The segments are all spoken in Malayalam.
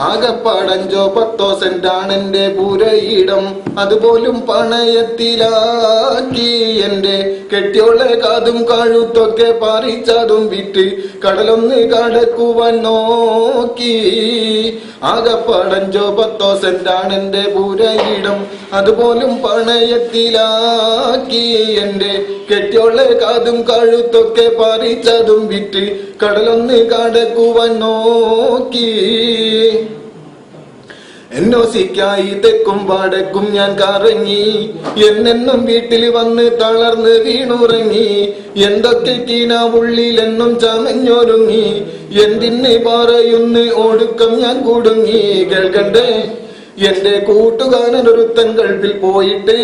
ആകപ്പാടഞ്ചോ പത്തോ സെന്റാണ് എന്റെ പുരയിടം അതുപോലും പണയത്തിലാക്കി. എന്റെ കെട്ടിയോളെ കാതും കഴുത്തൊക്കെ പറിച്ചതും വിറ്റ് കടലൊന്ന് കടക്കുവാൻ നോക്കി. ആകപ്പാടഞ്ചോ പത്തോ സെന്റാണ് എന്റെ പുരയിടം അതുപോലും പണയത്തിലാക്കി. എന്റെ കെട്ടിയോളെ കാതും കഴുത്തൊക്കെ പറിച്ചതും വിറ്റ് കടലൊന്ന് കടക്കുവാൻ നോക്കി. എന്നോസിക്കായി തെക്കും വടക്കും ഞാൻ കറങ്ങി. എന്നെന്നും വീട്ടിൽ വന്ന് തളർന്ന് വീണുറങ്ങി. എന്തൊക്കെ കീന ഉള്ളിൽ എന്നും ചമഞ്ഞൊരുങ്ങി. എന്തിന് പറയുന്നു ഒടുക്കം ഞാൻ കുടുങ്ങി. കേൾക്കണ്ടേ? എന്റെ കൂട്ടുകാരൻ ഒരുത്തൻ ഗൾഫിൽ പോയിട്ട്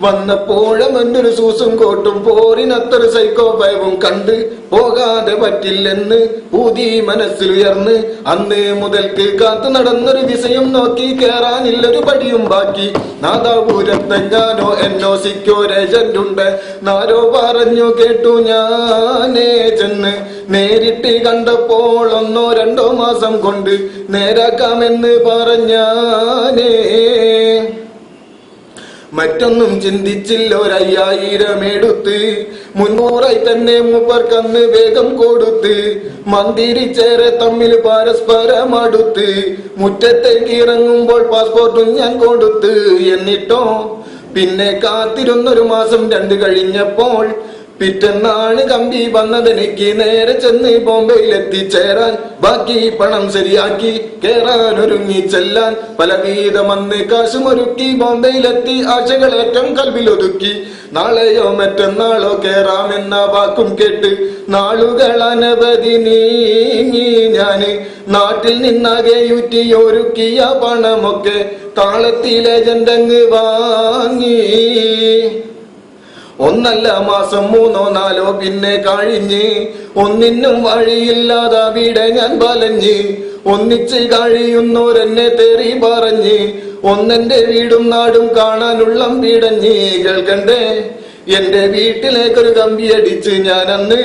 വന്നപ്പോഴും എന്തൊരു സൂസും കോട്ടും പോരിനത്തൊരു സൈക്കോ ഭയവും കണ്ട് പോകാതെ പറ്റില്ലെന്ന് ഊതി മനസ്സിലുയർന്ന് അന്ന് മുതൽക്ക് കാത്തു നടന്നൊരു വിഷയം നോക്കി കേറാനില്ലൊരു പടിയും ബാക്കി. നാദാപൂരത്തെങ്ങാനോ എന്നോ സിക്കോ രേജന്റുണ്ട് നാരോ പറഞ്ഞു കേട്ടു ഞാനേ ചെന്ന്. നേരിട്ട് കണ്ടപ്പോൾ ഒന്നോ രണ്ടോ മാസം കൊണ്ട് നേരാക്കാമെന്ന് പറഞ്ഞാനേ. മറ്റൊന്നും ചിന്തിച്ചില്ല ഒരയ്യായിരം എടുത്ത് മുന്നൂറായി തന്നെ മൂപ്പർക്കന്ന് വേഗം കൊടുത്ത്. മന്ദിരിച്ചേറെ തമ്മിൽ പരസ്പരം അടുത്ത്. മുറ്റത്തേക്ക് ഇറങ്ങുമ്പോൾ പാസ്പോർട്ടും ഞാൻ കൊടുത്ത്. എന്നിട്ടോ? പിന്നെ കാത്തിരുന്നൊരു മാസം രണ്ട് കഴിഞ്ഞപ്പോൾ പിറ്റന്നാണ് കമ്പി വന്നതെനിക്ക് നേരെ ചെന്ന് ബോംബെയിൽ എത്തിച്ചേരാൻ ബാക്കി പണം ശരിയാക്കി കേറാൻ ഒരുങ്ങി ചെല്ലാൻ. പലവിധം അന്ന് കാശുമൊരുക്കി ബോംബെയിലെത്തി ആശകളേറ്റം കൽവിലൊതുക്കി. നാളെയോ മറ്റന്നാളോ കേറാമെന്ന വാക്കും കേട്ട് നാളുകൾ അനവധി നീങ്ങി ഞാൻ. നാട്ടിൽ നിന്നാകെ യുറ്റി ഒരുക്കിയ പണമൊക്കെ താളത്തിലെ ജന്തങ്ങ് വാങ്ങി. ഒന്നല്ല മാസം മൂന്നോ നാലോ പിന്നെ കഴിഞ്ഞ്. ഒന്നിനും വഴിയില്ലാതെ അവിടെ ഞാൻ വലഞ്ഞ്. ഒന്നിച്ച് കഴിയുന്നോരെന്നെ തെറി പറഞ്ഞ്. ഒന്നെന്റെ വീടും നാടും കാണാനുള്ള വീടഞ്ഞ്. കേൾക്കണ്ടേ? എന്റെ വീട്ടിലേക്കൊരു കമ്പി അടിച്ച് ഞാൻ അന്ന്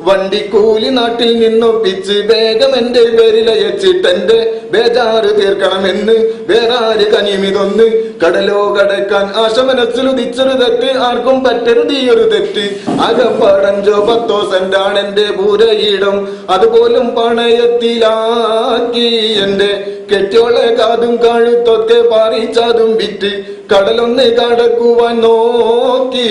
വണ്ടിക്കൂലി നാട്ടിൽ നിന്നൊപ്പിച്ച് വേഗം എന്റെ പേരിലയച്ചിട്ടെന്റെ ബേജാറ് തീർക്കണമെന്ന് വേറാര് കനിമിതൊന്ന് കടലോ കടക്കാൻ ആശ മനസ്സിലുദിച്ചൊരു തെറ്റ് ആർക്കും പറ്റരുത് ഈ ഒരു തെറ്റ് അകപ്പാടഞ്ചോ പത്തോ സെന്റാണ് എന്റെ പൂരയിടം. അതുപോലും പണയത്തിലാക്കി എന്റെ കെട്ടിയോളെ കാതും കാഴുത്തൊക്കെ പാറിച്ചാതും വിറ്റ് കടലൊന്ന് കടക്കുവാൻ നോക്കി.